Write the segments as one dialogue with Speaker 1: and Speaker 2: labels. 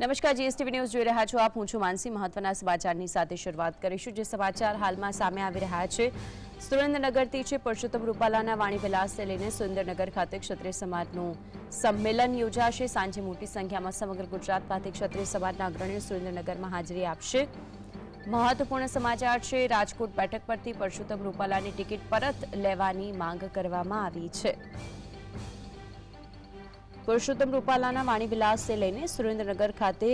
Speaker 1: નમસ્કાર, GSTV news જોઈ રહ્યા છો આપ. હું છું માનસી. મહત્વના સમાચારની સાથે શરૂઆત કરીશું, જે સમાચાર હાલમાં સામે આવી રહ્યા છે. સુરેન્દ્રનગરથી છે પરસોત્તમ રૂપાલાના વાણી વિલાસને લઈને સુરેન્દ્રનગર ખાતે ક્ષત્રિય સમાજનું સંમેલન યોજાશે. સાંજે મોટી સંખ્યામાં સમગ્ર ગુજરાતમાંથી ક્ષત્રિય સમાજના અગ્રણીઓ સુરેન્દ્રનગરમાં હાજરી આપશે. મહત્વપૂર્ણ સમાચાર છે, રાજકોટ બેઠક પરથી પરસોત્તમ રૂપાલાની ટિકિટ પરત લેવાની માંગ કરવામાં આવી છે. પુરુષોત્તમ રૂપાલાના વાણીવિલાસને લઈને સુરેન્દ્રનગર ખાતે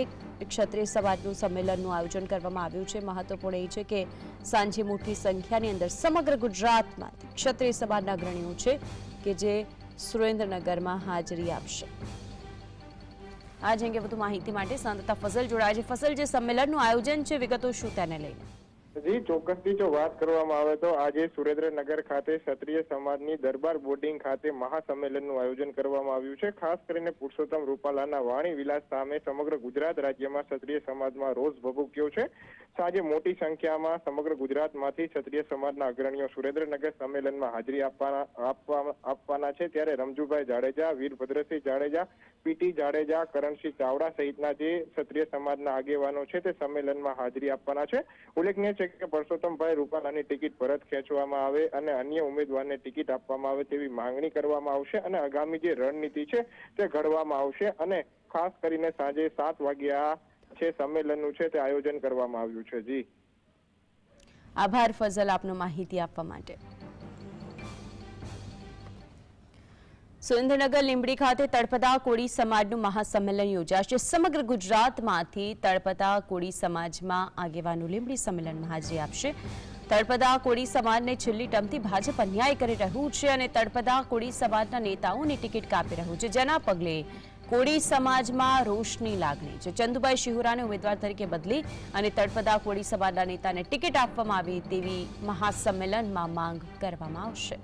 Speaker 1: ક્ષત્રિય સમાજનું સંમેલનનું આયોજન કરવામાં આવ્યું છે. મહત્વપૂર્ણ એ છે કે સાંજે મોટી સંખ્યાની અંદર સમગ્ર ગુજરાતમાં ક્ષત્રિય સમાજના અગ્રણીઓ છે કે જે સુરેન્દ્રનગરમાં હાજરી આપશે. આજ અંગે વધુ માહિતી માટે સંતતા ફસલ જોડાય છે. ફસલ જે સંમેલનનું આયોજન છે, વિગતો શું તેને લઈને?
Speaker 2: જી ચોક્કસથી જો વાત કરવામાં આવે તો આજે સુરેન્દ્રનગર ખાતે ક્ષત્રિય સમાજની દરબાર બોર્ડિંગ ખાતે મહાસંમેલનનું આયોજન કરવામાં આવ્યું છે. ખાસ કરીને પુરુષોત્તમ રૂપાલાના વાણી વિલાસ સામે સમગ્ર ગુજરાત રાજ્યમાં ક્ષત્રિય સમાજમાં રોષ ભભૂક્યો છે. સાંજે મોટી સંખ્યામાં સમગ્ર ગુજરાતમાંથી ક્ષત્રિય સમાજના અગ્રણીઓ સુરેન્દ્રનગર સંમેલનમાં હાજરી આપવાના, આપવા- આપવાના છે. ત્યારે રમજુભાઈ જાડેજા, વીરભદ્રસિંહ જાડેજા પીટી જાડેજા, કરણસિંહ ચાવડા સહિતના જે ક્ષત્રિય સમાજના આગેવાનો છે તે સંમેલનમાં હાજરી આપવાના છે. ઉલ્લેખનીય છે કે પરસોત્તમભાઈ રૂપાલાની ટિકિટ પરત ખેંચવામાં આવે અને અન્ય ઉમેદવારને ટિકિટ આપવામાં આવે તેવી માંગણી કરવામાં આવશે અને આગામી જે રણનીતિ છે તે ઘડવામાં આવશે અને ખાસ કરીને સાંજે સાત વાગ્યા છે, સંમેલનનું છે, તે આયોજન કરવામાં આવ્યું છે. જી.
Speaker 1: આભાર ફઝલ આપનો માહિતી આપવા માટે. સુરેન્દ્રનગર લીંબડી ખાતે તળપદા કોળી સમાજનું મહાસંમેલન યોજાશે. સમગ્ર ગુજરાતમાંથી તળપદા કોળી સમાજમાં આગેવાનો લીંબડી સંમેલનમાં હાજરી આપશે. તળપદા કોળી સમાજને છેલ્લી ટર્મથી ભાજપ અન્યાય કરી રહ્યું છે અને તળપદા કોળી સમાજના નેતાઓની ટિકિટ કાપી રહ્યું છે. જેના પગલે કોળી સમાજમાં રોષની લાગણી છે. ચંદુભાઈ શિહોરાને ઉમેદવાર તરીકે બદલી અને તળપદા કોળી સમાજના નેતાને ટિકિટ આપવામાં આવી તેવી મહાસંમેલનમાં માંગ કરવામાં આવશે.